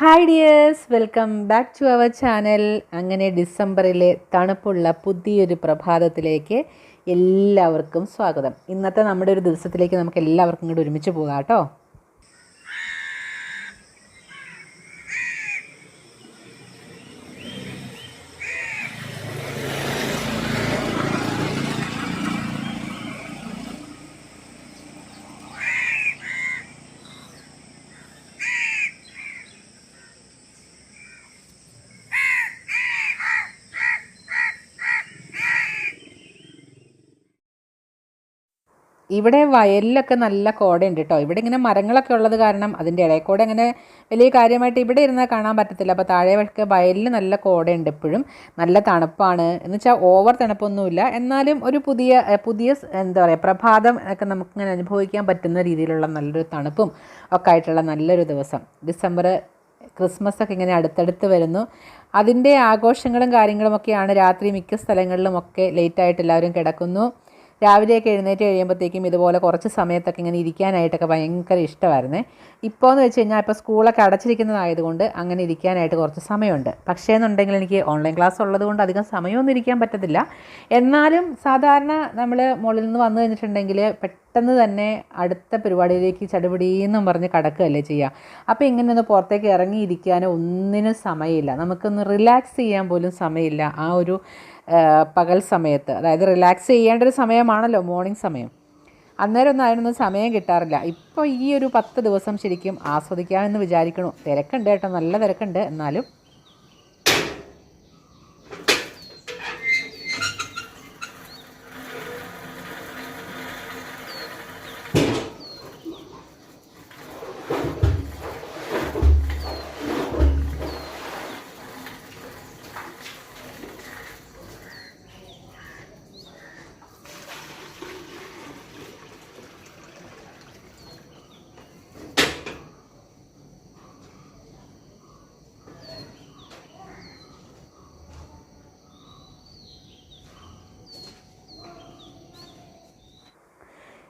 Hi dears welcome back to our channel അങ്ങനെ ഡിസംബറിലെ തണുപ്പുള്ള പുതിയൊരു പ്രഭാതത്തിലേക്ക് എല്ലാവർക്കും സ്വാഗതം. ഇന്നത്തെ നമ്മുടെ ഒരു ദിവസത്തിലേക്ക് നമുക്ക് എല്ലാവർക്കും കൂടി ഒരുമിച്ച് പോകാം കേട്ടോ. ഇവിടെ വയലിലൊക്കെ നല്ല കോടയുണ്ട് കേട്ടോ ഇവിടെ ഇങ്ങനെ മരങ്ങളൊക്കെ ഉള്ളത് കാരണം അതിന്റെ ഇടയിൽ കൂടെ അങ്ങനെ വലിയ കാര്യമായിട്ട് ഇവിടെ ഇരുന്നാൽ കാണാൻ പറ്റത്തില്ല. അപ്പോൾ താഴെ വഴിക്ക് വയലിൽ നല്ല കോടയുണ്ട് എപ്പോഴും നല്ല തണുപ്പാണ്. എന്ന് വെച്ചാൽ ഓവർ തണുപ്പൊന്നുമില്ല. എന്നാലും ഒരു പുതിയ പുതിയ എന്താ പറയുക പ്രഭാതം ഒക്കെ നമുക്ക് ഇങ്ങനെ അനുഭവിക്കാൻ പറ്റുന്ന രീതിയിലുള്ള നല്ലൊരു തണുപ്പും ഒക്കെ ആയിട്ടുള്ള നല്ലൊരു ദിവസം. ഡിസംബർ ക്രിസ്മസ് ഒക്കെ ഇങ്ങനെ അടുത്തടുത്ത് വരുന്നു. അതിന്റെ ആഘോഷങ്ങളും കാര്യങ്ങളുമൊക്കെയാണ് രാത്രി മിക്ക സ്ഥലങ്ങളിലും ഒക്കെ ലേറ്റായിട്ട് എല്ലാവരും കിടക്കുന്നു. രാവിലെയൊക്കെ എഴുന്നേറ്റ് കഴിയുമ്പോഴത്തേക്കും ഇതുപോലെ കുറച്ച് സമയത്തൊക്കെ ഇങ്ങനെ ഇരിക്കാനായിട്ടൊക്കെ ഭയങ്കര ഇഷ്ടമായിരുന്നേ. ഇപ്പോൾ എന്ന് വെച്ച് കഴിഞ്ഞാൽ ഇപ്പോൾ സ്കൂളൊക്കെ അടച്ചിരിക്കുന്നതായതുകൊണ്ട് അങ്ങനെ ഇരിക്കാനായിട്ട് കുറച്ച് സമയമുണ്ട്. പക്ഷേ എന്നുണ്ടെങ്കിൽ എനിക്ക് ഓൺലൈൻ ക്ലാസ് ഉള്ളതുകൊണ്ട് അധികം സമയമൊന്നും ഇരിക്കാൻ പറ്റത്തില്ല. എന്നാലും സാധാരണ നമ്മൾ മുകളിൽ നിന്ന് വന്നു കഴിഞ്ഞിട്ടുണ്ടെങ്കിൽ പെട്ടെന്ന് തന്നെ അടുത്ത പരിപാടിയിലേക്ക് ചടുപിടിയെന്നും പറഞ്ഞ് കടക്കുകയല്ലേ ചെയ്യുക അപ്പോൾ ഇങ്ങനെ ഒന്ന് പുറത്തേക്ക് ഇറങ്ങിയിരിക്കാനോ ഒന്നിനും സമയമില്ല. നമുക്കൊന്ന് റിലാക്സ് ചെയ്യാൻ പോലും സമയമില്ല. ആ ഒരു പകൽ സമയത്ത്. അതായത് റിലാക്സ് ചെയ്യേണ്ട ഒരു സമയമാണല്ലോ മോർണിംഗ് സമയം. അന്നേരം ഒന്നും അതിനൊന്നും സമയം കിട്ടാറില്ല. ഇപ്പോൾ ഈ ഒരു പത്ത് ദിവസം ശരിക്കും ആസ്വദിക്കാമെന്ന് വിചാരിക്കണു. തിരക്കുണ്ട് കേട്ടോ നല്ല തിരക്കുണ്ട്. എന്നാലും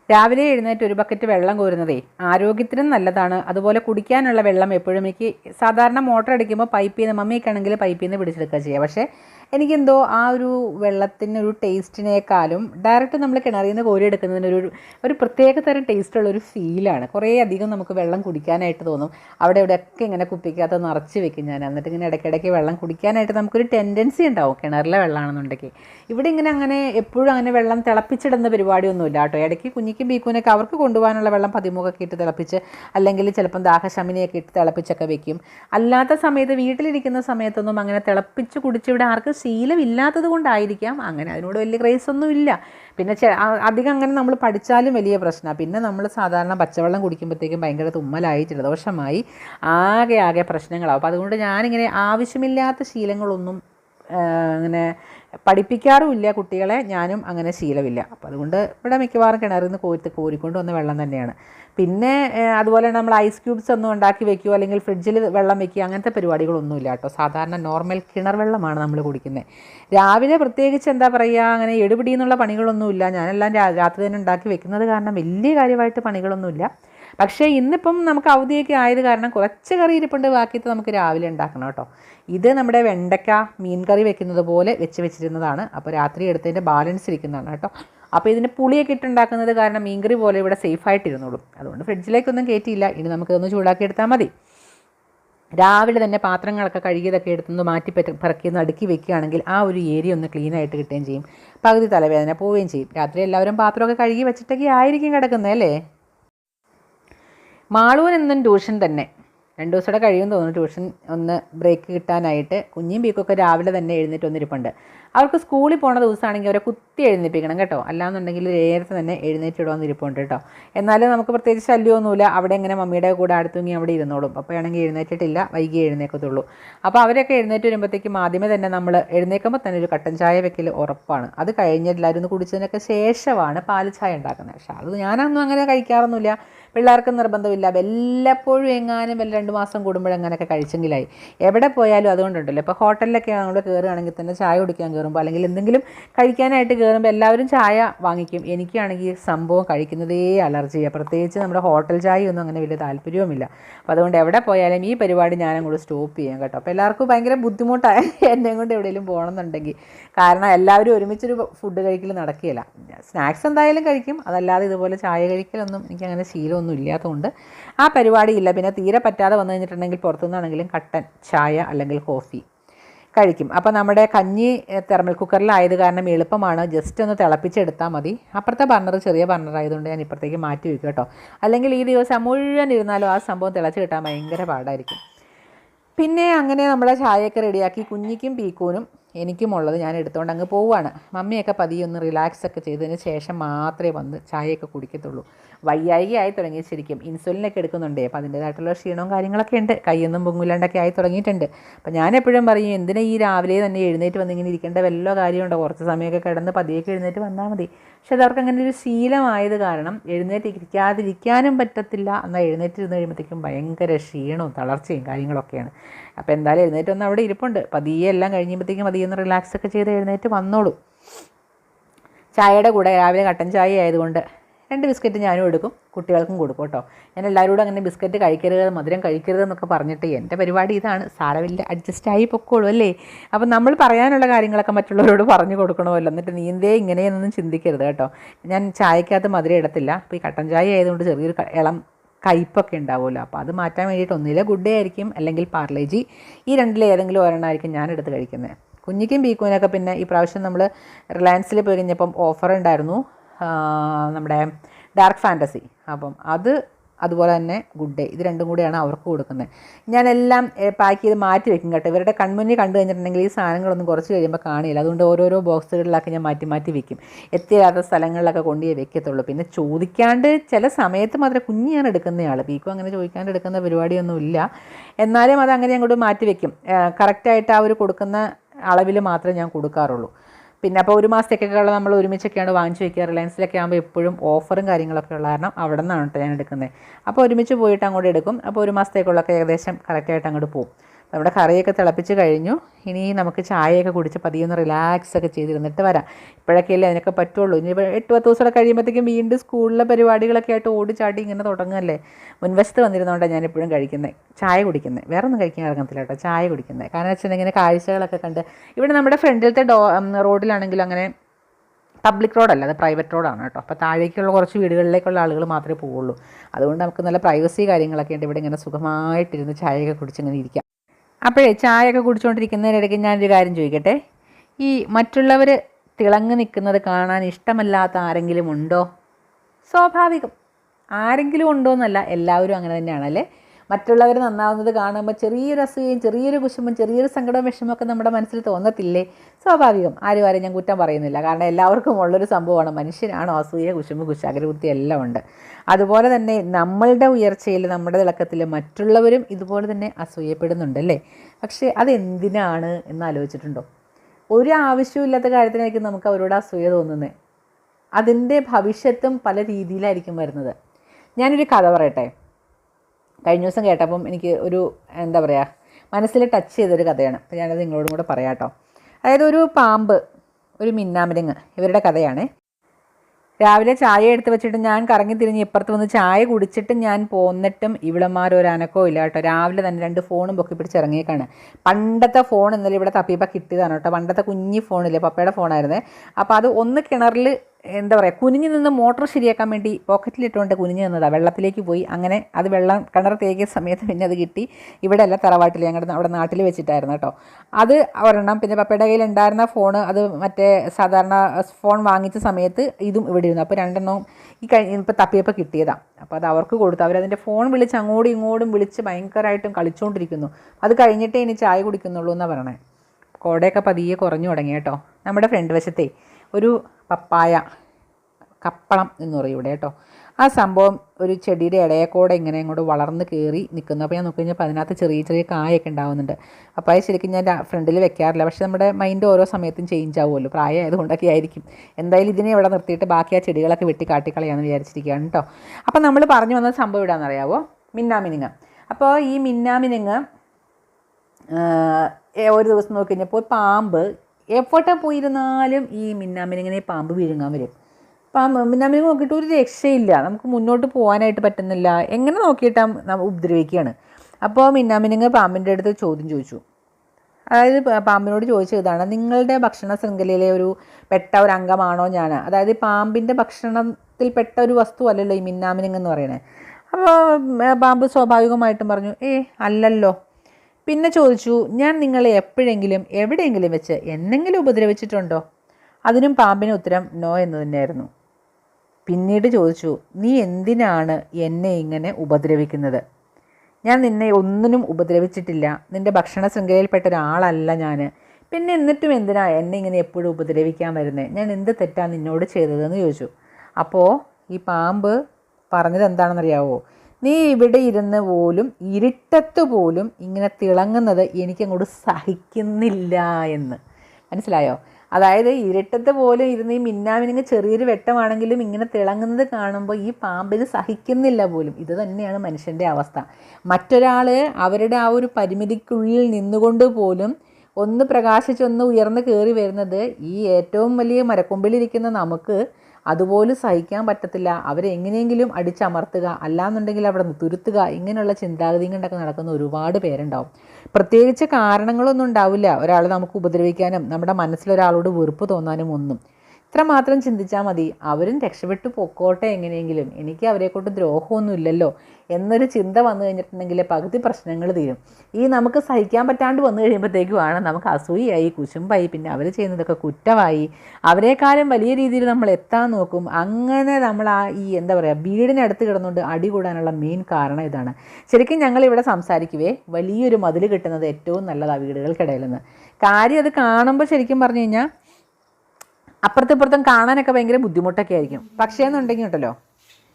രാവിലെ എഴുന്നേറ്റ് ഒരു ബക്കറ്റ് വെള്ളം കോരുന്നതേ ആരോഗ്യത്തിനും നല്ലതാണ്. അതുപോലെ കുടിക്കാനുള്ള വെള്ളം എപ്പോഴും എനിക്ക് സാധാരണ മോട്ടർ അടിക്കുമ്പോൾ പൈപ്പിൽ നിന്ന് മമ്മിയൊക്കെയാണെങ്കിൽ പൈപ്പിൽ നിന്ന് പിടിച്ചെടുക്കുക ചെയ്യുക പക്ഷേ എനിക്കെന്തോ ആ ഒരു വെള്ളത്തിനൊരു ടേസ്റ്റിനേക്കാളും ഡയറക്റ്റ് നമ്മൾ കിണറിൽ നിന്ന് കോരിയെടുക്കുന്നതിനൊരു ഒരു പ്രത്യേക തരം ടേസ്റ്റുള്ള ഒരു ഫീലാണ് കുറേ അധികം നമുക്ക് വെള്ളം കുടിക്കാനായിട്ട് തോന്നും. അവിടെ ഇവിടെയൊക്കെ ഇങ്ങനെ കുപ്പിക്കകത്ത് നിറച്ച് വെക്കും ഞാൻ. എന്നിട്ട് ഇങ്ങനെ ഇടയ്ക്കിടയ്ക്ക് വെള്ളം കുടിക്കാനായിട്ട് നമുക്കൊരു ടെൻഡൻസി ഉണ്ടാവും. കിണറിലെ വെള്ളമാണെന്നുണ്ടെങ്കിൽ ഇവിടെ ഇങ്ങനെ അങ്ങനെ എപ്പോഴും അങ്ങനെ വെള്ളം തിളപ്പിച്ചിടുന്ന പരിപാടിയൊന്നുമില്ല കേട്ടോ. ഇടയ്ക്ക് കുഞ്ഞിക്കും ബീക്കുനൊക്കെ അവർക്ക് കൊണ്ടുപോകാനുള്ള വെള്ളം പതിമുഖമൊക്കെ ഇട്ട് തിളപ്പിച്ച് അല്ലെങ്കിൽ ചിലപ്പം ദാഹശമിനിയൊക്കെ ഇട്ട് തിളപ്പിച്ചൊക്കെ വെക്കും. അല്ലാത്ത സമയത്ത് വീട്ടിലിരിക്കുന്ന സമയത്തൊന്നും അങ്ങനെ തിളപ്പിച്ച് കുടിച്ച് ഇവിടെ ആർക്കും ശീലമില്ലാത്തത് കൊണ്ടായിരിക്കാം അങ്ങനെ അതിനോട് വലിയ ക്രേസ് ഒന്നും ഇല്ല. പിന്നെ അധികം അങ്ങനെ നമ്മൾ പഠിച്ചാലും വലിയ പ്രശ്നമാണ് പിന്നെ നമ്മൾ സാധാരണ പച്ചവെള്ളം കുടിക്കുമ്പോഴത്തേക്കും ഭയങ്കര തുമ്മലായി ജലദോഷമായി ആകെ ആകെ പ്രശ്നങ്ങളാവും. അപ്പോൾ അതുകൊണ്ട് ഞാനിങ്ങനെ ആവശ്യമില്ലാത്ത ശീലങ്ങളൊന്നും അങ്ങനെ പഠിപ്പിക്കാറുമില്ല കുട്ടികളെ ഞാനും അങ്ങനെ ശീലമില്ല. അപ്പോൾ അതുകൊണ്ട് ഇവിടെ മിക്കവാറും കിണറിൽ നിന്ന് കോരി കോരിക്കൊണ്ട് വന്ന വെള്ളം തന്നെയാണ്. പിന്നെ അതുപോലെ നമ്മൾ ഐസ് ക്യൂബ്സ് ഒന്നും ഉണ്ടാക്കി വെക്കുകയോ അല്ലെങ്കിൽ ഫ്രിഡ്ജിൽ വെള്ളം വെക്കുക അങ്ങനത്തെ പരിപാടികളൊന്നുമില്ല കേട്ടോ. സാധാരണ നോർമൽ കിണർ വെള്ളമാണ് നമ്മൾ കുടിക്കുന്നത്. രാവിലെ പ്രത്യേകിച്ച് എന്താ പറയുക അങ്ങനെ എടുപിടി എന്നുള്ള പണികളൊന്നുമില്ല. ഞാനെല്ലാം രാത്രി തന്നെ ഉണ്ടാക്കി വെക്കുന്നത് കാരണം വലിയ കാര്യമായിട്ട് പണികളൊന്നുമില്ല. പക്ഷേ ഇന്നിപ്പം നമുക്ക് അവധിയൊക്കെ ആയത് കാരണം കുറച്ച് കറി ഇരിപ്പുണ്ട് ബാക്കിയത് നമുക്ക് രാവിലെ ഉണ്ടാക്കണം കേട്ടോ. ഇത് നമ്മുടെ വെണ്ടയ്ക്ക മീൻ കറി വെക്കുന്നത് പോലെ വെച്ച് വെച്ചിരുന്നതാണ്. അപ്പോൾ രാത്രി എടുത്തതിന്റെ ബാലൻസ് ഇരിക്കുന്നതാണ് കേട്ടോ. അപ്പോൾ ഇതിന് പുളിയൊക്കെ ഇട്ടുണ്ടാക്കുന്നത് കാരണം മീൻകറി പോലെ ഇവിടെ സേഫ് സേഫായിട്ടിരുന്നോളും അതുകൊണ്ട് ഫ്രിഡ്ജിലേക്കൊന്നും കയറ്റിയില്ല ഇനി നമുക്കൊന്ന് ചൂടാക്കി എടുത്താൽ മതി. രാവിലെ തന്നെ പാത്രങ്ങളൊക്കെ കഴുകിയതൊക്കെ എടുത്തൊന്ന് മാറ്റി പറ്റ ഒന്ന് അടുക്കി വെക്കുകയാണെങ്കിൽ ആ ഒരു ഏരിയ ഒന്ന് ക്ലീൻ ആയിട്ട് കിട്ടുകയും ചെയ്യും. പകുതി തലവേദന പോവുകയും ചെയ്യും. രാത്രി എല്ലാവരും പാത്രമൊക്കെ കഴുകി വെച്ചിട്ടൊക്കെ ആയിരിക്കും കിടക്കുന്നത് അല്ലേ? മാളൂൻ എന്നും ട്യൂഷൻ തന്നെ. രണ്ട് ദിവസം കൂടെ കഴിയും തോന്നുന്നു ട്യൂഷൻ ഒന്ന് ബ്രേക്ക് കിട്ടാനായിട്ട്. കുഞ്ഞിയും ബീക്കൊക്കെ രാവിലെ തന്നെ എഴുന്നേറ്റ് വന്നിരിപ്പുണ്ട്. അവർക്ക് സ്കൂളിൽ പോണ ദിവസമാണെങ്കിൽ അവരെ കുത്തി എഴുന്നേപ്പിക്കണം കേട്ടോ. അല്ലാന്നുണ്ടെങ്കിൽ നേരത്തെ തന്നെ എഴുന്നേറ്റ് ഇടുവാന്ന് ഇരിപ്പുണ്ട് കേട്ടോ. എന്നാലും നമുക്ക് പ്രത്യേകിച്ച് ശല്യമൊന്നുമില്ല. അവിടെ ഇങ്ങനെ മമ്മിയുടെ കൂടെ അടുത്തുങ്ങി അവിടെ ഇരുന്നോളും. അപ്പോൾ ആണെങ്കിൽ എഴുന്നേറ്റിട്ടില്ല. വൈകി എഴുന്നേക്കത്തുള്ളൂ. അപ്പോൾ അവരൊക്കെ എഴുന്നേറ്റ് വരുമ്പോഴത്തേക്കും ആദ്യമേ തന്നെ നമ്മൾ എഴുന്നേക്കുമ്പോൾ തന്നെ ഒരു കട്ടൻ ചായ വെക്കൽ ഉറപ്പാണ്. അത് കഴിഞ്ഞ് എല്ലാവരും ഒന്ന് കുടിച്ചതിനൊക്കെ ശേഷമാണ് പാൽ ചായ ഉണ്ടാക്കുന്നത്. പക്ഷേ അത് ഞാനൊന്നും അങ്ങനെ കഴിക്കാറൊന്നുമില്ല. പിള്ളേർക്ക് നിർബന്ധമില്ല. വല്ലപ്പോഴും എങ്ങാനും വല്ല രണ്ട് മാസം കൂടുമ്പോഴെങ്ങാനൊക്കെ കഴിച്ചെങ്കിലായി. എവിടെ പോയാലും അതുകൊണ്ടുണ്ടല്ലോ. ഇപ്പോൾ ഹോട്ടലിലൊക്കെ നമ്മൾ കയറുകയാണെങ്കിൽ തന്നെ ചായ കുടിക്കാൻ കയറുമ്പോൾ അല്ലെങ്കിൽ എന്തെങ്കിലും കഴിക്കാനായിട്ട് കയറുമ്പോൾ എല്ലാവരും ചായ വാങ്ങിക്കും. എനിക്കാണെങ്കിൽ സംഭവം കഴിക്കുന്നതേ അലർജിയാണ് പ്രത്യേകിച്ച് നമ്മുടെ ഹോട്ടൽ ചായ ഒന്നും അങ്ങനെ വലിയ താല്പര്യവുമില്ല. അപ്പോൾ അതുകൊണ്ട് എവിടെ പോയാലും ഈ പരിപാടി ഞാനും കൂടെ സ്റ്റോപ്പ് ചെയ്യാം കേട്ടോ. അപ്പോൾ എല്ലാവർക്കും ഭയങ്കര ബുദ്ധിമുട്ടായ എന്നെ കൊണ്ട് എവിടെയെങ്കിലും പോകണമെന്നുണ്ടെങ്കിൽ. കാരണം എല്ലാവരും ഒരുമിച്ചൊരു ഫുഡ് കഴിക്കൽ നടക്കുകയില്ല. സ്നാക്സ് എന്തായാലും കഴിക്കും. അതല്ലാതെ ഇതുപോലെ ചായ കഴിക്കലൊന്നും എനിക്കങ്ങനെ ശീലമൊന്നും ഇല്ലാത്തതുകൊണ്ട് ആ പരിപാടി ഇല്ല പിന്നെ തീരെ പറ്റാതെ വന്നു കഴിഞ്ഞിട്ടുണ്ടെങ്കിൽ പുറത്തുനിന്നാണെങ്കിലും കട്ടൻ ചായ അല്ലെങ്കിൽ കോഫി. കഴിക്കും. അപ്പോൾ നമ്മുടെ കഞ്ഞി തെർമൽ കുക്കറിലായത് കാരണം എളുപ്പമാണ്. ജസ്റ്റ് ഒന്ന് തിളപ്പിച്ചെടുത്താൽ മതി. അപ്പുറത്തെ ബർണർ ചെറിയ ബർണർ ആയതുകൊണ്ട് ഞാൻ ഇപ്പുറത്തേക്ക് മാറ്റി വയ്ക്കും കേട്ടോ. അല്ലെങ്കിൽ ഈ ദിവസം മുഴുവൻ ഇരുന്നാലും ആ സംഭവം തിളച്ച് കിട്ടാൻ ഭയങ്കര പാടായിരിക്കും. പിന്നെ അങ്ങനെ നമ്മുടെ ചായയൊക്കെ റെഡിയാക്കി കുഞ്ഞിക്കും പീക്കൂനും എനിക്കും ഉള്ളത് ഞാൻ എടുത്തുകൊണ്ട് അങ്ങ് പോവുകയാണ് മമ്മിയൊക്കെ പതിയെ ഒന്ന് റിലാക്സ് ഒക്കെ ചെയ്തതിന് ശേഷം മാത്രമേ വന്ന് ചായയൊക്കെ കുടിക്കത്തുള്ളൂ. വയ്യായികയായി തുടങ്ങി ശരിക്കും ഇൻസുലിനൊക്കെ എടുക്കുന്നുണ്ടേ. അപ്പോൾ അതിന്റേതായിട്ടുള്ള ക്ഷീണവും കാര്യങ്ങളൊക്കെ ഉണ്ട്. കൈയൊന്നും പൊങ്ങില്ലാണ്ടൊക്കെ ആയി തുടങ്ങിയിട്ടുണ്ട്. അപ്പോൾ ഞാൻ എപ്പോഴും പറയും എന്തിനാ ഈ രാവിലെ തന്നെ എഴുന്നേറ്റ് വന്ന് ഇങ്ങനെ ഇരിക്കേണ്ട വല്ല കാര്യമുണ്ടോ? കുറച്ച് സമയമൊക്കെ കിടന്ന് പതിയൊക്കെ എഴുന്നേറ്റ് വന്നാൽ മതി. പക്ഷെ അതവർക്ക് അങ്ങനെ ഒരു ശീലമായത് കാരണം എഴുന്നേറ്റ് ഇരിക്കാതിരിക്കാനും പറ്റത്തില്ല. എന്നാൽ എഴുന്നേറ്റിരുന്ന് കഴിയുമ്പോഴത്തേക്കും ഭയങ്കര ക്ഷീണവും തളർച്ചയും കാര്യങ്ങളൊക്കെയാണ്. അപ്പോൾ എന്തായാലും എഴുന്നേറ്റ് വന്ന് അവിടെ ഇരിപ്പുണ്ട്. പതിയെ എല്ലാം കഴിയുമ്പോഴത്തേക്കും പതിയെ ഒന്ന് റിലാക്സ് ഒക്കെ ചെയ്ത് എഴുന്നേറ്റ് വന്നോളൂ. ചായയുടെ കൂടെ രാവിലെ കട്ടൻ ചായ ആയതുകൊണ്ട് രണ്ട് ബിസ്ക്കറ്റ് ഞാനും എടുക്കും കുട്ടികൾക്കും കൊടുക്കും കേട്ടോ. ഞാൻ എല്ലാവരോടും അങ്ങനെ ബിസ്ക്കറ്റ് കഴിക്കരുത് മധുരം കഴിക്കരുത് എന്നൊക്കെ പറഞ്ഞിട്ട് എന്റെ പരിപാടി ഇതാണ്. സാരമില്ല അഡ്ജസ്റ്റ് ആയി പൊക്കോളൂ അല്ലേ? അപ്പം നമ്മൾ പറയാനുള്ള കാര്യങ്ങളൊക്കെ മറ്റുള്ളവരോട് പറഞ്ഞു കൊടുക്കണമല്ലോ. എന്നിട്ട് നീന്തേ ഇങ്ങനെയെന്നൊന്നും ചിന്തിക്കരുത് കേട്ടോ. ഞാൻ ചായക്കകത്ത് മധുരം ഇടത്തില്ല. അപ്പോൾ ഈ കട്ടൻ ചായ ആയതുകൊണ്ട് ചെറിയൊരു ഇളം കയ്പൊക്കെ ഉണ്ടാവുമല്ലോ. അപ്പോൾ അത് മാറ്റാൻ വേണ്ടിയിട്ട് ഒന്നിലെ ഗുഡ് ഡേ ആയിരിക്കും അല്ലെങ്കിൽ പാർലേജി ഈ രണ്ടിലേതെങ്കിലും ഒരെണ്ണമായിരിക്കും ഞാൻ എടുത്ത് കഴിക്കുന്നത്. കുഞ്ഞിക്കും ബീക്കുവിനൊക്കെ പിന്നെ ഈ പ്രാവശ്യം നമ്മൾ റിലയൻസിൽ പോയി കഴിഞ്ഞപ്പം ഓഫർ ഉണ്ടായിരുന്നു. നമ്മുടെ ഡാർക്ക് ഫാന്റസി അപ്പം അത് അതുപോലെ തന്നെ ഗുഡ് ഡേ ഇത് രണ്ടും കൂടിയാണ് അവർക്ക് കൊടുക്കുന്നത്. ഞാനെല്ലാം പാക്ക് ചെയ്ത് മാറ്റി വെക്കും കേട്ടോ. ഇവരുടെ കൺമുന്നിൽ കണ്ടു കഴിഞ്ഞിട്ടുണ്ടെങ്കിൽ ഈ സാധനങ്ങളൊന്നും കുറച്ച് കഴിയുമ്പോൾ കാണില്ല. അതുകൊണ്ട് ഓരോരോ ബോക്സുകളിലൊക്കെ ഞാൻ മാറ്റി മാറ്റി വെക്കും. എത്തിയാത്ത സ്ഥലങ്ങളിലൊക്കെ കൊണ്ടുപോയി വെക്കത്തുള്ളൂ. പിന്നെ ചോദിക്കാണ്ട് ചില സമയത്ത് മാത്രമേ കുഞ്ഞിയാണ് എടുക്കുന്നയാൾ പീക്കും അങ്ങനെ ചോദിക്കാണ്ട് എടുക്കുന്ന പരിപാടിയൊന്നുമില്ല. എന്നാലും അത് അങ്ങനെ അങ്ങോട്ട് മാറ്റി വെക്കും. കറക്റ്റായിട്ട് ആ ഒരു കൊടുക്കുന്ന അളവിൽ മാത്രമേ ഞാൻ കൊടുക്കാറുള്ളൂ. പിന്നെ അപ്പോൾ ഒരു മാസത്തേക്കൊക്കെയുള്ള നമ്മൾ ഒരുമിച്ചൊക്കെയാണ് വാങ്ങിച്ച് വയ്ക്കുക റിലയൻസിലൊക്കെ ആകുമ്പോൾ എപ്പോഴും ഓഫറും കാര്യങ്ങളൊക്കെ ഉള്ള കാരണം അവിടെ നിന്നാണ് കേട്ടോ ഞാൻ എടുക്കുന്നത്. അപ്പോൾ ഒരുമിച്ച് പോയിട്ട് അങ്ങോട്ട് എടുക്കും. അപ്പോൾ ഒരു മാസത്തേക്കുള്ളൊക്കെ ഏകദേശം കറക്റ്റായിട്ട് അങ്ങോട്ട് പോകും നമ്മുടെ കറിയൊക്കെ തിളപ്പിച്ച് കഴിഞ്ഞു. ഇനി നമുക്ക് ചായയൊക്കെ കുടിച്ച് പതിയൊന്ന് റിലാക്സ് ഒക്കെ ചെയ്തിരുന്നിട്ട് വരാം. ഇപ്പോഴൊക്കെയല്ലേ അതിനൊക്കെ പറ്റുള്ളൂ. ഇനി എട്ട് പത്ത് ദിവസം കഴിയുമ്പോഴത്തേക്കും വീണ്ടും സ്കൂളിലെ പരിപാടികളൊക്കെ ആയിട്ട് ഓടിച്ചാടി ഇങ്ങനെ തുടങ്ങുമല്ലേ മുൻവശത്ത് വന്നിരുന്നതുകൊണ്ടാണ് ഞാൻ എപ്പോഴും കഴിക്കുന്നത് ചായ കുടിക്കുന്നത് വേറെ ഒന്നും കഴിക്കാൻ ഇറങ്ങത്തില്ല കേട്ടോ. ചായ കുടിക്കുന്നത് കാരണം വെച്ചിട്ടുണ്ടെങ്കിൽ ഇങ്ങനെ കാഴ്ചകളൊക്കെ കണ്ട് ഇവിടെ നമ്മുടെ ഫ്രണ്ടിലത്തെ ഡോ റോഡിലാണെങ്കിലും അങ്ങനെ പബ്ലിക് റോഡല്ല അത് പ്രൈവറ്റ് റോഡാണ് കേട്ടോ. അപ്പോൾ താഴേക്കുള്ള കുറച്ച് വീടുകളിലേക്കുള്ള ആളുകൾ മാത്രമേ പോവുള്ളൂ. അതുകൊണ്ട് നമുക്ക് നല്ല പ്രൈവസി കാര്യങ്ങളൊക്കെ ഉണ്ട് ഇവിടെ ഇങ്ങനെ സുഖമായിട്ടിരുന്ന് ചായയൊക്കെ കുടിച്ചിങ്ങനെ ഇരിക്കാം. അപ്പോഴേ ചായയൊക്കെ കുടിച്ചുകൊണ്ടിരിക്കുന്നതിനിടയ്ക്ക് ഞാനൊരു കാര്യം ചോദിക്കട്ടെ? ഈ മറ്റുള്ളവർ തിളങ്ങി നിൽക്കുന്നത് കാണാൻ ഇഷ്ടമല്ലാത്ത ആരെങ്കിലും ഉണ്ടോ? സ്വാഭാവികം. ആരെങ്കിലും ഉണ്ടോ എന്നല്ല എല്ലാവരും അങ്ങനെ തന്നെയാണല്ലേ? മറ്റുള്ളവർ നന്നാവുന്നത് കാണുമ്പോൾ ചെറിയൊരു അസൂയയും ചെറിയൊരു കുശുമ്പും ചെറിയൊരു സങ്കടവും വിഷമമൊക്കെ നമ്മുടെ മനസ്സിൽ തോന്നത്തില്ലേ? സ്വാഭാവികം. ആരും ആരും ഞാൻ കുറ്റം പറയുന്നില്ല. കാരണം എല്ലാവർക്കും ഉള്ളൊരു സംഭവമാണ്. മനുഷ്യനാണോ അസൂയ കുശുമ്പ് കുശാഗ്രബുദ്ധി എല്ലാം ഉണ്ട്. അതുപോലെ തന്നെ നമ്മളുടെ ഉയർച്ചയിൽ നമ്മുടെ തിളക്കത്തിൽ മറ്റുള്ളവരും ഇതുപോലെ തന്നെ അസൂയപ്പെടുന്നുണ്ട് അല്ലേ? പക്ഷേ അതെന്തിനാണ് എന്ന് ആലോചിച്ചിട്ടുണ്ടോ? ഒരു ആവശ്യമില്ലാത്ത കാര്യത്തിനായിരിക്കും നമുക്ക് അവരോട് അസൂയ തോന്നുന്നത് അതിന്റെ ഭവിഷ്യത്തും പല രീതിയിലായിരിക്കും വരുന്നത്. ഞാനൊരു കഥ പറയട്ടെ. കഴിഞ്ഞ ദിവസം കേട്ടപ്പം എനിക്ക് ഒരു എന്താ പറയുക മനസ്സിൽ ടച്ച് ചെയ്തൊരു കഥയാണ്. അപ്പോൾ ഞാനത് നിങ്ങളോടും കൂടെ പറയാം കേട്ടോ അതായത് ഒരു പാമ്പ് ഒരു മിന്നാമിരങ്ങ് ഇവരുടെ കഥയാണ്. രാവിലെ ചായ എടുത്ത് വെച്ചിട്ട് ഞാൻ കറങ്ങി തിരിഞ്ഞ് ഇപ്പുറത്ത് വന്ന് ചായ കുടിച്ചിട്ട് ഞാൻ പോന്നിട്ടും ഇവിളമാർ ഒരു അനക്കോ ഇല്ല കേട്ടോ. രാവിലെ തന്നെ രണ്ട് ഫോണും പൊക്കി പിടിച്ച് ഇറങ്ങിയേക്കാണ്. പണ്ടത്തെ ഫോൺ ഇന്നലെ ഇവിടെ തപ്പിയപ്പോൾ കിട്ടിയതാണ് കേട്ടോ. പണ്ടത്തെ കുഞ്ഞി ഫോണില്ലേ പപ്പയുടെ ഫോണായിരുന്നേ. അപ്പോൾ അത് ഒന്ന് കിണറിൽ എന്താ പറയുക കുനിഞ്ഞു നിന്ന് മോട്ടോർ ശരിയാക്കാൻ വേണ്ടി പോക്കറ്റിലിട്ടുകൊണ്ട് കുനിഞ്ഞു നിന്നതാണ് വെള്ളത്തിലേക്ക് പോയി. അങ്ങനെ അത് വെള്ളം കിണർ തേകിയ സമയത്ത് പിന്നെ അത് കിട്ടി. ഇവിടെ അല്ല തറവാട്ടിൽ ഞങ്ങളുടെ അവിടെ നാട്ടിൽ വെച്ചിട്ടായിരുന്നു കേട്ടോ. അത് ഒരെണ്ണം പിന്നെ പപ്പയുടെ കയ്യിൽ ഉണ്ടായിരുന്ന ഫോൺ അത് മറ്റേ സാധാരണ ഫോൺ വാങ്ങിച്ച സമയത്ത് ഇതും ഇവിടെ ഇരുന്നു. അപ്പോൾ രണ്ടെണ്ണം ഈ കഴിഞ്ഞ ഇപ്പോൾ തപ്പിയപ്പോൾ കിട്ടിയതാണ് അപ്പോൾ അത് അവർക്ക് കൊടുത്തു. അവരതിന്റെ ഫോൺ വിളിച്ച് അങ്ങോട്ടും ഇങ്ങോട്ടും വിളിച്ച് ഭയങ്കരമായിട്ടും കളിച്ചുകൊണ്ടിരിക്കുന്നു അത് കഴിഞ്ഞിട്ടേ ഇനി ചായ കുടിക്കുന്നുള്ളൂ എന്നാണ് പറയണേ. കോടയൊക്കെ പതിയെ കുറഞ്ഞു തുടങ്ങി കേട്ടോ. നമ്മുടെ ഫ്രണ്ട് വശത്തെ. ഒരു പപ്പായ കപ്പളം എന്ന് പറയും ഇവിടെ കേട്ടോ. ആ സംഭവം ഒരു ചെടിയുടെ ഇടയക്കൂടെ ഇങ്ങനെ ഇങ്ങോട്ട് വളർന്ന് കയറി നിൽക്കുന്നു അപ്പോൾ ഞാൻ നോക്കി കഴിഞ്ഞപ്പോൾ അതിനകത്ത് ചെറിയ ചെറിയ കായൊക്കെ ഉണ്ടാവുന്നുണ്ട്. അപ്പോൾ അത് ശരിക്കും ഞാൻ ഫ്രണ്ടിൽ വെക്കാറില്ല. പക്ഷേ നമ്മുടെ മൈൻഡ് ഓരോ സമയത്തും ചേഞ്ച് ആവുമല്ലോ. പ്രായമായതുകൊണ്ടൊക്കെ ആയിരിക്കും. എന്തായാലും ഇതിനെ ഇവിടെ നിർത്തിയിട്ട് ബാക്കി ആ ചെടികളൊക്കെ വെട്ടി കാട്ടിക്കളയാന്ന് വിചാരിച്ചിരിക്കുകയാണ് കേട്ടോ. അപ്പോൾ നമ്മൾ പറഞ്ഞു വന്ന സംഭവം ഇടാന്നറിയാവോ മിന്നാമിനുങ്ങ്. അപ്പോൾ ഈ മിന്നാമിനുങ്ങ് ഒരു ദിവസം നോക്കി കഴിഞ്ഞപ്പോൾ പാമ്പ് എവിടെ പോയിരുന്നാലും ഈ മിന്നാമിനിങ്ങനെ പാമ്പ് വിഴുങ്ങാൻ വരും. പാമ്പ് മിന്നാമിനി നോക്കിയിട്ട് ഒരു രക്ഷയില്ല. നമുക്ക് മുന്നോട്ട് പോകാനായിട്ട് പറ്റുന്നില്ല. എങ്ങനെ നോക്കിയിട്ടാണ് നമ്മ ഉപദ്രവിക്കുകയാണ് അപ്പോൾ മിന്നാമിനിങ് പാമ്പിന്റെ അടുത്ത് ചോദ്യം ചോദിച്ചു. അതായത് പാമ്പിനോട് ചോദിച്ച ഇതാണ് നിങ്ങളുടെ ഭക്ഷണ ശൃംഖലയിലെ ഒരു പെട്ട ഒരു അംഗമാണോ ഞാൻ അതായത് പാമ്പിന്റെ ഭക്ഷണത്തിൽ പെട്ട ഒരു വസ്തു അല്ലല്ലോ ഈ മിന്നാമിനിങ് എന്ന് പറയുന്നത് അപ്പോൾ പാമ്പ് സ്വാഭാവികമായിട്ടും പറഞ്ഞു ഏ അല്ലല്ലോ. പിന്നെ ചോദിച്ചു ഞാൻ നിങ്ങളെ എപ്പോഴെങ്കിലും എവിടെയെങ്കിലും വെച്ച് എന്നെങ്കിലും ഉപദ്രവിച്ചിട്ടുണ്ടോ? അതിനും പാമ്പിന് ഉത്തരം നോ എന്ന് തന്നെയായിരുന്നു. പിന്നീട് ചോദിച്ചു നീ എന്തിനാണ് എന്നെ ഇങ്ങനെ ഉപദ്രവിക്കുന്നത്? ഞാൻ നിന്നെ ഒന്നിനും ഉപദ്രവിച്ചിട്ടില്ല. നിന്റെ ഭക്ഷണ ശൃംഖലയിൽപ്പെട്ട ഒരാളല്ല ഞാൻ പിന്നെ എന്നിട്ടും എന്തിനാ എന്നെ ഇങ്ങനെ എപ്പോഴും ഉപദ്രവിക്കാൻ വരുന്നത് ഞാൻ എന്ത് തെറ്റാണ് നിന്നോട് ചെയ്തതെന്ന് ചോദിച്ചു. അപ്പോൾ ഈ പാമ്പ് പറഞ്ഞത് എന്താണെന്നറിയാവോ നീ ഇവിടെ ഇരുന്ന് പോലും ഇരുട്ടത്ത് പോലും ഇങ്ങനെ തിളങ്ങുന്നത് എനിക്കങ്ങോട്ട് സഹിക്കുന്നില്ല എന്ന്. മനസ്സിലായോ? അതായത് ഇരുട്ടത്ത് പോലും ഇരുന്ന് ഈ മിന്നാമിനിങ്ങ് ചെറിയൊരു വെട്ടമാണെങ്കിലും ഇങ്ങനെ തിളങ്ങുന്നത് കാണുമ്പോൾ ഈ പാമ്പിന് സഹിക്കുന്നില്ല പോലും. ഇത് തന്നെയാണ് മനുഷ്യന്റെ അവസ്ഥ. മറ്റൊരാൾ അവരുടെ ആ ഒരു പരിമിതിക്കുള്ളിൽ നിന്നുകൊണ്ട് പോലും ഒന്ന് പ്രകാശിച്ചൊന്ന് ഉയർന്ന് കയറി വരുന്നത് ഈ ഏറ്റവും വലിയ മരക്കൊമ്പിലിരിക്കുന്ന നമുക്ക് അതുപോലും സഹിക്കാൻ പറ്റത്തില്ല. അവരെ എങ്ങനെയെങ്കിലും അടിച്ചമർത്തുക. അല്ലാന്നുണ്ടെങ്കിൽ അവിടെ നിന്ന് തുരുത്തുക. ഇങ്ങനെയുള്ള ചിന്താഗതി കൊണ്ടൊക്കെ നടക്കുന്ന ഒരുപാട് പേരുണ്ടാവും. പ്രത്യേകിച്ച് കാരണങ്ങളൊന്നും ഉണ്ടാവില്ല. ഒരാൾ നമുക്ക് ഉപദ്രവിക്കാനും നമ്മുടെ മനസ്സിലൊരാളോട് വെറുപ്പ് തോന്നാനും ഒന്നും. ഇത്ര മാത്രം ചിന്തിച്ചാൽ മതി. അവരും രക്ഷപ്പെട്ടു പൊക്കോട്ടെ എങ്ങനെയെങ്കിലും. എനിക്ക് അവരെക്കൊണ്ട് ദ്രോഹമൊന്നും ഇല്ലല്ലോ എന്നൊരു ചിന്ത വന്നു കഴിഞ്ഞിട്ടുണ്ടെങ്കിൽ പകുതി പ്രശ്നങ്ങൾ തീരും. ഈ നമുക്ക് സഹിക്കാൻ പറ്റാണ്ട് വന്നു കഴിയുമ്പോഴത്തേക്കുമാണ് നമുക്ക് അസൂയായി കുശുമ്പായി പിന്നെ അവർ ചെയ്യുന്നതൊക്കെ കുറ്റമായി അവരെക്കാളും വലിയ രീതിയിൽ നമ്മൾ എത്താൻ നോക്കും. അങ്ങനെ നമ്മൾ ആ ഈ എന്താ പറയുക വീടിനടുത്ത് കിടന്നുകൊണ്ട് അടി കൂടാനുള്ള മെയിൻ കാരണം ഇതാണ്. ശരിക്കും ഞങ്ങൾ ഇവിടെ സംസാരിക്കുവേ വലിയൊരു മതിൽ കിട്ടുന്നത് ഏറ്റവും നല്ലതാണ് വീടുകൾക്കിടയിൽ നിന്ന് കാര്യം അത് കാണുമ്പോൾ ശരിക്കും പറഞ്ഞു കഴിഞ്ഞാൽ അപ്പുറത്തും ഇപ്പുറത്തും കാണാനൊക്കെ ഭയങ്കര ബുദ്ധിമുട്ടൊക്കെ ആയിരിക്കും. പക്ഷേ എന്നുണ്ടെങ്കിൽ ഉണ്ടല്ലോ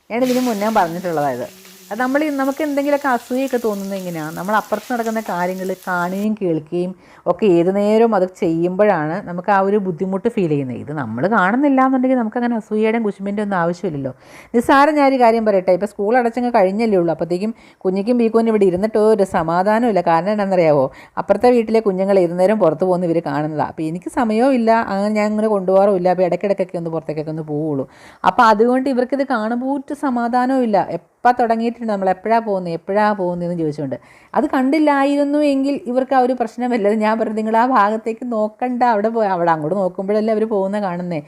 ഞാൻ ഇതിന് മുന്നേ പറഞ്ഞിട്ടുള്ളതായത്. അത് നമ്മൾ നമുക്ക് എന്തെങ്കിലുമൊക്കെ അസൂയൊക്കെ തോന്നുന്നത് എങ്ങനെയാണ് നമ്മൾ അപ്പുറത്ത് നടക്കുന്ന കാര്യങ്ങൾ കാണുകയും കേൾക്കുകയും ഒക്കെ ഏത് നേരവും അത് ചെയ്യുമ്പോഴാണ് നമുക്ക് ആ ഒരു ബുദ്ധിമുട്ട് ഫീൽ ചെയ്യുന്നത്. ഇത് നമ്മൾ കാണുന്നില്ല എന്നുണ്ടെങ്കിൽ നമുക്കങ്ങനെ അസൂയയുടെയും കുശുമ്പിന്റെ ഒന്നും ആവശ്യമില്ലല്ലോ. നിസ്സാരം ഞാൻ ഒരു കാര്യം പറയട്ടെ ഇപ്പോൾ സ്കൂൾ അടച്ചങ്ങ് കഴിഞ്ഞല്ലേ ഉള്ളൂ. അപ്പോഴത്തേക്കും കുഞ്ഞിക്കും ബീക്കോനും ഇവിടെ ഇരുന്നിട്ടോ ഒരു സമാധാനമില്ല കാരണം എന്താണെന്നറിയാവോ? അപ്പുറത്തെ വീട്ടിലെ കുഞ്ഞുങ്ങൾ ഏത് നേരം പുറത്ത് പോകുന്ന ഇവർ കാണുന്നതാണ് അപ്പോൾ എനിക്ക് സമയവും ഇല്ല അങ്ങനെ ഞാൻ ഇങ്ങനെ കൊണ്ടുപോകാറുമില്ല അപ്പോൾ ഇടയ്ക്കിടയ്ക്കൊക്കെ ഒന്ന് പുറത്തേക്കൊക്കെ ഒന്ന് പോവുള്ളൂ. അപ്പോൾ അതുകൊണ്ട് ഇവർക്കിത് കാണുമ്പോൾ ഒരു സമാധാനവും ഇല്ല എപ്പോൾ തുടങ്ങിയിട്ടുണ്ട് നമ്മൾ എപ്പോഴാണ് പോകുന്നത് എപ്പോഴാണ് പോകുന്നതെന്ന് ചോദിച്ചുകൊണ്ട്. അത് കണ്ടില്ലായിരുന്നു എങ്കിൽ ഇവർക്ക് ആ ഒരു പ്രശ്നമല്ല. ഞാൻ പറഞ്ഞു നിങ്ങൾ ആ ഭാഗത്തേക്ക് നോക്കണ്ട. അവിടെ പോയി അവിടെ അങ്ങോട്ട് നോക്കുമ്പോഴല്ലേ അവർ പോകുന്ന കാണുന്നേ.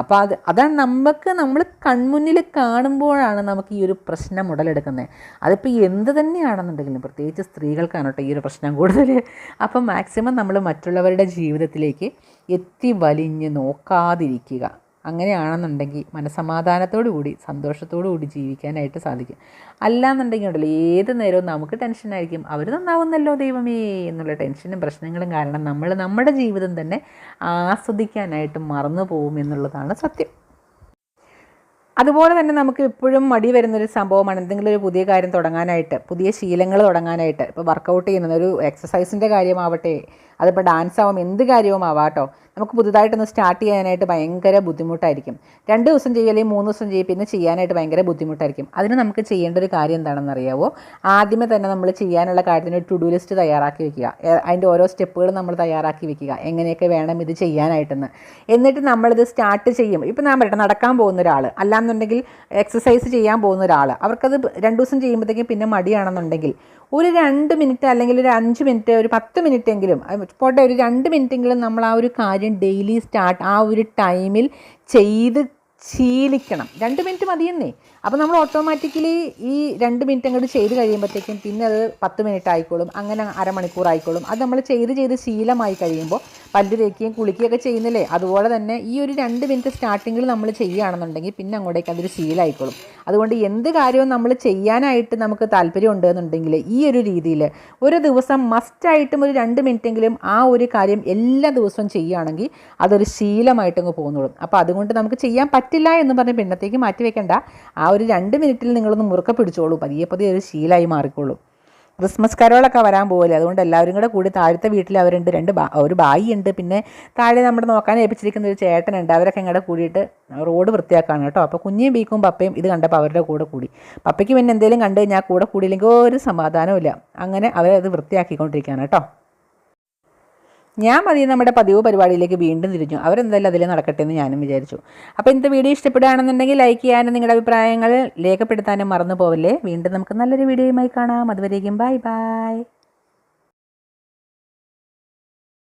അപ്പോൾ അത് അതാണ് നമുക്ക് നമ്മൾ കൺമുന്നിൽ കാണുമ്പോഴാണ് നമുക്ക് ഈ ഒരു പ്രശ്നം ഉടലെടുക്കുന്നത് അതിപ്പോൾ എന്ത് തന്നെയാണെന്നുണ്ടെങ്കിലും പ്രത്യേകിച്ച് സ്ത്രീകൾക്കാണ് കേട്ടോ ഈ ഒരു പ്രശ്നം കൂടുതൽ അപ്പം മാക്സിമം നമ്മൾ മറ്റുള്ളവരുടെ ജീവിതത്തിലേക്ക് എത്തി വലിഞ്ഞ് നോക്കാതിരിക്കുക. അങ്ങനെയാണെന്നുണ്ടെങ്കിൽ മനസമാധാനത്തോടു കൂടി സന്തോഷത്തോടു കൂടി ജീവിക്കാനായിട്ട് സാധിക്കും. അല്ലാന്നുണ്ടെങ്കിൽ ഉണ്ടല്ലോ ഏത് നേരവും നമുക്ക് ടെൻഷനായിരിക്കും അവർ നന്നാവുന്നല്ലോ ദൈവമേ എന്നുള്ള ടെൻഷനും പ്രശ്നങ്ങളും കാരണം നമ്മൾ നമ്മുടെ ജീവിതം തന്നെ ആസ്വദിക്കാനായിട്ട് മറന്നു പോകും എന്നുള്ളതാണ് സത്യം. അതുപോലെ തന്നെ നമുക്ക് എപ്പോഴും മടി വരുന്നൊരു സംഭവമാണ് എന്തെങ്കിലും ഒരു പുതിയ കാര്യം തുടങ്ങാനായിട്ട് പുതിയ ശീലങ്ങൾ തുടങ്ങാനായിട്ട്. ഇപ്പോൾ വർക്കൗട്ട് ചെയ്യുന്നത് ഒരു എക്സസൈസിന്റെ കാര്യമാവട്ടെ അതിപ്പോൾ ഡാൻസ് ആവും എന്ത് കാര്യവും ആവാം കേട്ടോ നമുക്ക് പുതുതായിട്ടൊന്ന് സ്റ്റാർട്ട് ചെയ്യാനായിട്ട് ഭയങ്കര ബുദ്ധിമുട്ടായിരിക്കും. രണ്ട് ദിവസം ചെയ്യുക അല്ലെങ്കിൽ മൂന്ന് ദിവസം ചെയ്യുക പിന്നെ ചെയ്യാനായിട്ട് ഭയങ്കര ബുദ്ധിമുട്ടായിരിക്കും. അതിന് നമുക്ക് ചെയ്യേണ്ട ഒരു കാര്യം എന്താണെന്ന് അറിയാവോ? ആദ്യമേ തന്നെ നമ്മൾ ചെയ്യാനുള്ള കാര്യത്തിന് ടു ഡു ലിസ്റ്റ് തയ്യാറാക്കി വെക്കുക. അതിന്റെ ഓരോ സ്റ്റെപ്പുകൾ നമ്മൾ തയ്യാറാക്കി വെക്കുക. എങ്ങനെയൊക്കെ വേണം ഇത് ചെയ്യാനായിട്ടെന്ന്. എന്നിട്ട് നമ്മളിത് സ്റ്റാർട്ട് ചെയ്യും. ഇപ്പം ഞാൻ പറയട്ടെ നടക്കാൻ പോകുന്ന ഒരാൾ അല്ലാന്നുണ്ടെങ്കിൽ എക്സസൈസ് ചെയ്യാൻ പോകുന്ന ഒരാൾ അവർക്കത് രണ്ട് ദിവസം ചെയ്യുമ്പോഴത്തേക്കും പിന്നെ മടിയാണെന്നുണ്ടെങ്കിൽ ഒരു രണ്ട് മിനിറ്റ് അല്ലെങ്കിൽ ഒരു അഞ്ച് മിനിറ്റ് ഒരു പത്ത് മിനിറ്റ് എങ്കിലും പോട്ടെ ഒരു രണ്ട് മിനിറ്റെങ്കിലും നമ്മൾ ആ ഒരു കാര്യം ഡെയിലി സ്റ്റാർട്ട് ആ ഒരു ടൈമിൽ ചെയ്ത് ശീലിക്കണം. രണ്ട് മിനിറ്റ് മതിയെന്നേ. അപ്പോൾ നമ്മൾ ഓട്ടോമാറ്റിക്കലി ഈ രണ്ട് മിനിറ്റ് അങ്ങോട്ട് ചെയ്ത് കഴിയുമ്പോഴത്തേക്കും പിന്നെ അത് പത്ത് മിനിറ്റ് ആയിക്കോളും അങ്ങനെ അരമണിക്കൂർ ആയിക്കോളും. അത് നമ്മൾ ചെയ്ത് ചെയ്ത് ശീലമായി കഴിയുമ്പോൾ പല്ല് തേക്കുകയും കുളിക്കുകയൊക്കെ ചെയ്യുന്നില്ലേ? അതുപോലെ തന്നെ ഈ ഒരു രണ്ട് മിനിറ്റ് സ്റ്റാർട്ടിങ്ങിൽ നമ്മൾ ചെയ്യുകയാണെന്നുണ്ടെങ്കിൽ പിന്നെ അങ്ങോട്ടേക്ക് അതൊരു ശീലമായിക്കോളും അതുകൊണ്ട് എന്ത് കാര്യവും നമ്മൾ ചെയ്യാനായിട്ട് നമുക്ക് താല്പര്യം ഉണ്ടെന്നുണ്ടെങ്കിൽ ഈ ഒരു രീതിയിൽ ഒരു ദിവസം മസ്റ്റായിട്ടും ഒരു രണ്ട് മിനിറ്റെങ്കിലും ആ ഒരു കാര്യം എല്ലാ ദിവസവും ചെയ്യുകയാണെങ്കിൽ അതൊരു ശീലമായിട്ടങ്ങ് പോകുന്നുള്ളൂ അപ്പോൾ അതുകൊണ്ട് നമുക്ക് ചെയ്യാൻ പറ്റില്ല എന്ന് പറഞ്ഞ് പിന്നത്തേക്ക് മാറ്റി വെക്കണ്ട ആ ഒരു രണ്ട് മിനിറ്റിൽ നിങ്ങളൊന്ന് മുറുക്ക പിടിച്ചോളൂ. പതിയെ പതിയെ ഒരു ശീലമായി മാറിക്കോളൂ. ക്രിസ്മസ് കരോളൊക്കെ വരാൻ പോകില്ല അതുകൊണ്ട് എല്ലാവരും കൂടെ കൂടി താഴത്തെ വീട്ടിൽ അവരുണ്ട് രണ്ട് ഒരു ബായി ഉണ്ട് പിന്നെ താഴെ നമ്മുടെ നോക്കാൻ ഏൽപ്പിച്ചിരിക്കുന്ന ഒരു ചേട്ടനുണ്ട്. അവരൊക്കെ ഇങ്ങോട്ട് കൂടിയിട്ട് റോഡ് വൃത്തിയാക്കാണ് കേട്ടോ. അപ്പോൾ കുഞ്ഞും ബീക്കും പപ്പയും ഇത് കണ്ടപ്പോൾ അവരുടെ കൂടെ കൂടി. പപ്പയ്ക്ക് പിന്നെ എന്തെങ്കിലും കണ്ട് കഴിഞ്ഞാൽ കൂടെ കൂടിയില്ലെങ്കിൽ ഒരു സമാധാനവും അങ്ങനെ അവരത് വൃത്തിയാക്കിക്കൊണ്ടിരിക്കുകയാണ് കേട്ടോ. ഞാൻ മതി നമ്മുടെ പതിവ് പരിപാടിയിലേക്ക് വീണ്ടും തിരിഞ്ഞു. അവരെന്തായാലും അതിൽ നടക്കട്ടെ എന്ന് ഞാനും വിചാരിച്ചു. അപ്പോൾ ഇന്നത്തെ വീഡിയോ ഇഷ്ടപ്പെടുകയാണെന്നുണ്ടെങ്കിൽ ലൈക്ക് ചെയ്യാനും നിങ്ങളുടെ അഭിപ്രായങ്ങൾ രേഖപ്പെടുത്താനും മറന്നു പോവല്ലേ. വീണ്ടും നമുക്ക് നല്ലൊരു വീഡിയോയുമായി കാണാം. അതുവരേക്കും ബൈ ബൈ